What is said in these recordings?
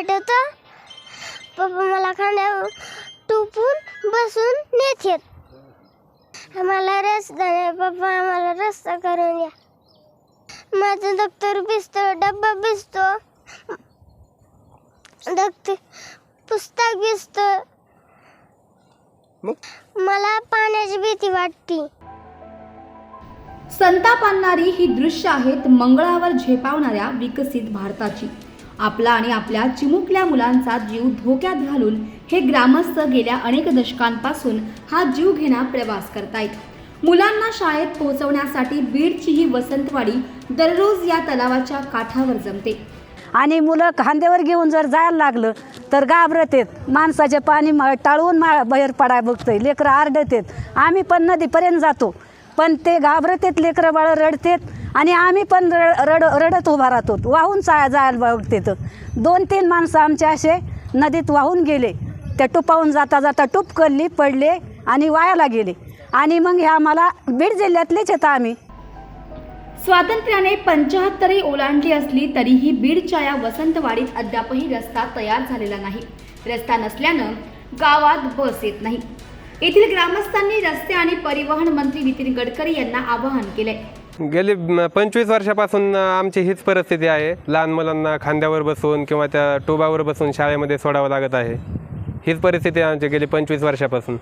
वाटतं? पप्पा मला खांद्यावर टोपून बसून नेतात आम्हाला रस्ता नाही पप्पा आम्हाला रस्ता करून द्या. माझं दप्तर भिजतो डब्बा भिजतो दप्तर पुस्तक भिजतं मला पाण्याची भीती वाटते. संताप आणणारी ही दृश्य आहेत मंगळावर झेपावणाऱ्या विकसित भारताची. आपला आणि आपल्या चिमुकल्या मुलांचा जीव धोक्यात घालून हे ग्रामस्थ गेल्या अनेक दशकांपासून हा जीव घेणा प्रवास करतायत. मुलांना शाळेत पोहोचवण्यासाठी बीडची ही वसंतवाडी दररोज या तलावाच्या काठावर जमते. आणि मुलं खांद्यावर घेऊन जर जायला लागलं तर घाबरत आहेत. माणसाचे पाणी टाळून मा बाहेर पडाय बघतोय. लेकरं आरडत आहेत. आम्ही पण नदीपर्यंत जातो. पण ते घाबरत आहेत लेकरं बाळं रडतात आणि आम्ही पण रड रड रडत उभा राहतो. वाहून चा जायला बघते दोन तीन माणसं आमचे असे नदीत वाहून गेले. त्या टुपावून जाता जाता टूप करली पडले आणि वायाला गेले. आणि मग ह्या आम्हाला बीड जिल्ह्यातलेच येतं आम्ही. स्वातंत्र्याने पंचाहत्तरही ओलांडली असली तरीही बीडच्या या वसंतवाडीत अद्यापही रस्ता तयार झालेला नाही. रस्ता नसल्यानं गावात बस येत नाही. येथील ग्रामस्थांनी रस्ते आणि परिवहन मंत्री नितीन गडकरी यांना आवाहन केले गेली पंचवीस वर्षापासून आमची हीच परिस्थिती आहे. लहान मुलांना खांद्यावर बसून किंवा त्या टोबावर बसून शाळेमध्ये सोडावं लागत आहे. हीच परिस्थिती आहे आमची गेली पंचवीस वर्षापासून.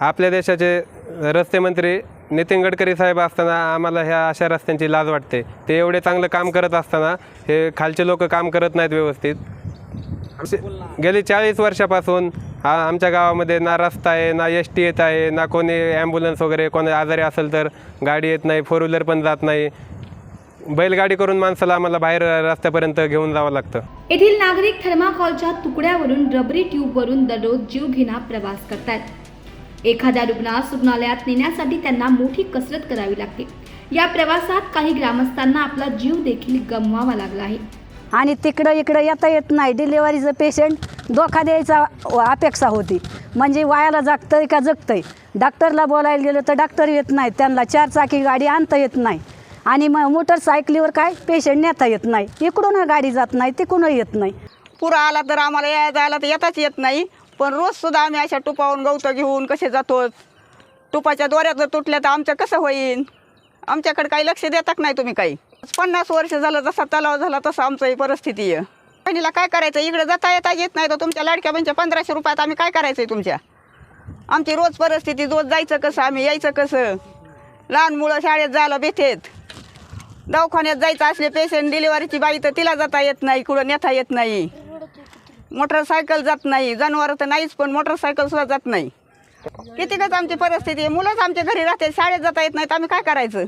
आपल्या देशाचे रस्ते मंत्री नितीन गडकरी साहेब असताना आम्हाला ह्या अशा रस्त्यांची लाज वाटते. ते एवढे चांगलं काम करत असताना हे खालचे लोक काम करत नाहीत व्यवस्थित. असे- गेली चाळीस वर्षापासून आमच्या गावामध्ये ना रस्ता आहे ना एस टी येत आहे ना कोणी ॲम्ब्युलन्स वगैरे कोणी आजारी असेल तर गाडी येत नाही फोर व्हीलर पण जात नाही. बैलगाडी करून माणसाला आम्हाला बाहेर रस्त्यापर्यंत घेऊन जावं लागतं. येथील नागरिक थर्माकॉलच्या तुकड्यावरून रबरी ट्यूबवरून दररोज जीव घेणा प्रवास करतात. एखाद्या रुग्णास रुग्णालयात नेण्यासाठी त्यांना मोठी कसरत करावी लागते. या प्रवासात काही ग्रामस्थांना आपला जीव देखील गमवावा लागला आहे. आणि तिकडं इकडं येता येत नाही. डिलेवरीचं पेशंट धोका द्यायचा अपेक्षा होती. म्हणजे वायाला जागतंय का जगतंय? डॉक्टरला बोलायला गेलं तर डॉक्टर येत नाही. त्यांना चार चाकी गाडी आणता येत नाही. आणि मग मोटरसायकलीवर काय? पेशंट नेता येत नाही. इकडून गाडी जात नाही तिकडून येत नाही. पूर आला तर आम्हाला या जायला तर येताच येत नाही. पण रोजसुद्धा आम्ही अशा टुपावून गवतं घेऊन कसे जातो? टुपाच्या दोऱ्या जर तुटल्या तर आमचं कसं होईन? आमच्याकडे काही लक्ष देतात नाही तुम्ही काही. पन्नास वर्ष झालं जसा तलाव झाला तसं आमचंही परिस्थिती आहे. बहिणीला काय करायचं? इकडे जाता येता येत नाही तर तुमच्या लाडक्या बहिणीच्या पंधराशे रुपयात आम्ही काय करायचं आहे तुमच्या? आमची रोज परिस्थिती रोज जायचं कसं आम्ही यायचं कसं? लहान मुलं शाळेत जायला बेथेत दवाखान्यात जायचं असले पेशंट डिलिव्हरीची बाई तर तिला जाता येत नाही कुठं नेता येत नाही. मोटरसायकल जात नाही जनावर तर नाहीच पण मोटरसायकल सुद्धा जात नाही. कितीकच आमची परिस्थिती आहे? मुलंच आमच्या घरी राहते शाळेत जाता येत नाही तर आम्ही काय करायचं?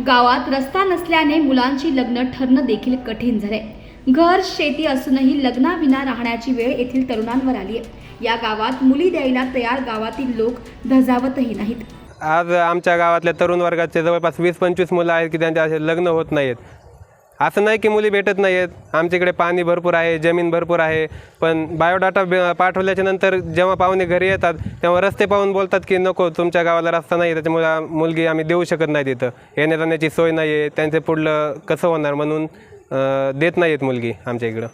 गावात रस्ता नसल्याने मुलांची लग्न ठरणं देखील कठीण झाले घर शेती असूनही लग्नाविना राहण्याची वेळ येथील तरुणांवर आली आहे या गावात मुली द्यायला तयार गावातील लोक धजावतही नाहीत. आज आमच्या गावातल्या तरुण वर्गाचे जवळपास वीस पंचवीस मुलं आहेत की त्यांच्या असे लग्न होत नाहीत असं नाही की मुली भेटत नाही आहेत आमच्याकडे पाणी भरपूर आहे जमीन भरपूर आहे. पण बायोडाटा पाठवल्याच्या नंतर जेव्हा पाहुणे घरी येतात तेव्हा रस्ते पाहून बोलतात की नको तुमच्या गावाला रस्ता नाही त्याच्यामुळे मुलगी आम्ही देऊ शकत नाही तिथं. येण्या जाण्याची सोय नाही आहे त्यांचे पुढलं कसं होणार म्हणून देत नाही आहेत मुलगी आमच्या इकडं.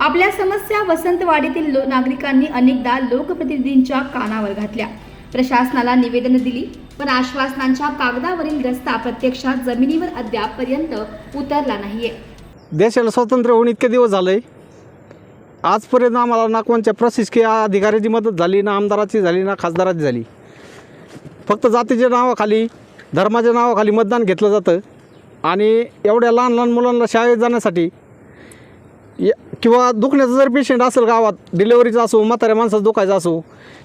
आपल्या समस्या वसंतवाडीतील नागरिकांनी अनेकदा लोकप्रतिनिधींच्या कानावर घातल्या. प्रशासनाला निवेदन दिली पण आश्वासनांच्या कागदावरील रस्ता प्रत्यक्षात जमिनीवर अद्यापपर्यंत उतरला नाहीये. देशाला स्वातंत्र्य होऊन इतके दिवस झाले आजपर्यंत आम्हाला ना कोणत्या प्रशासकीय अधिकाऱ्याची मदत झाली ना आमदाराची झाली ना खासदाराची झाली. फक्त जातीच्या नावाखाली धर्माच्या नावाखाली मतदान घेतलं जातं. आणि एवढ्या लहान लहान मुलांना शाळेत जाण्यासाठी य- किंवा दुखण्याचं जर पेशंट असेल गावात डिलेवरीचा असो म्हाताऱ्या माणसाचं दुखायचं असो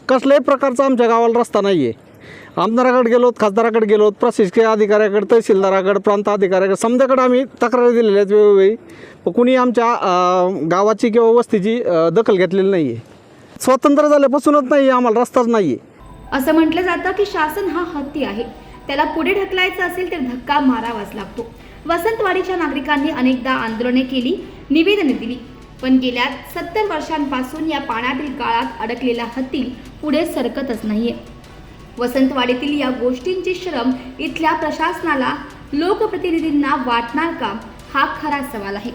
कसल्याही प्रकारचा आमच्या गावाला रस्ता नाही आहे आमदाराकडे गेलोत खासदाराकडे गेलोत प्रशासकीय अधिकाऱ्याकडे तहसीलदाराकडे प्रांत अधिकाऱ्याकडे समजाकडे आम्ही तक्रारी दिलेल्या आहेत वेळोवेळी कुणी आमच्या गावाची किंवा वस्तीची दखल घेतलेली नाही आहे स्वातंत्र्य झाल्यापासूनच नाही आहे आम्हाला रस्ताच नाही आहे असं म्हटलं जातं की शासन हा हत्ती आहे. त्याला पुढे ढकलायचं असेल तर धक्का मारावाच लागतो. वसंतवाडीच्या नागरिकांनी अनेकदा आंदोलने केली निवेदने दिली. पण गेल्या सत्तर वर्षांपासून या पाण्यातील गाळात अडकलेला हत्ती पुढे सरकतच नाहीये. वसंतवाडीतील या गोष्टींचे श्रम इथल्या प्रशासनाला लोकप्रतिनिधींना वाटणार का? हा खरा सवाल आहे.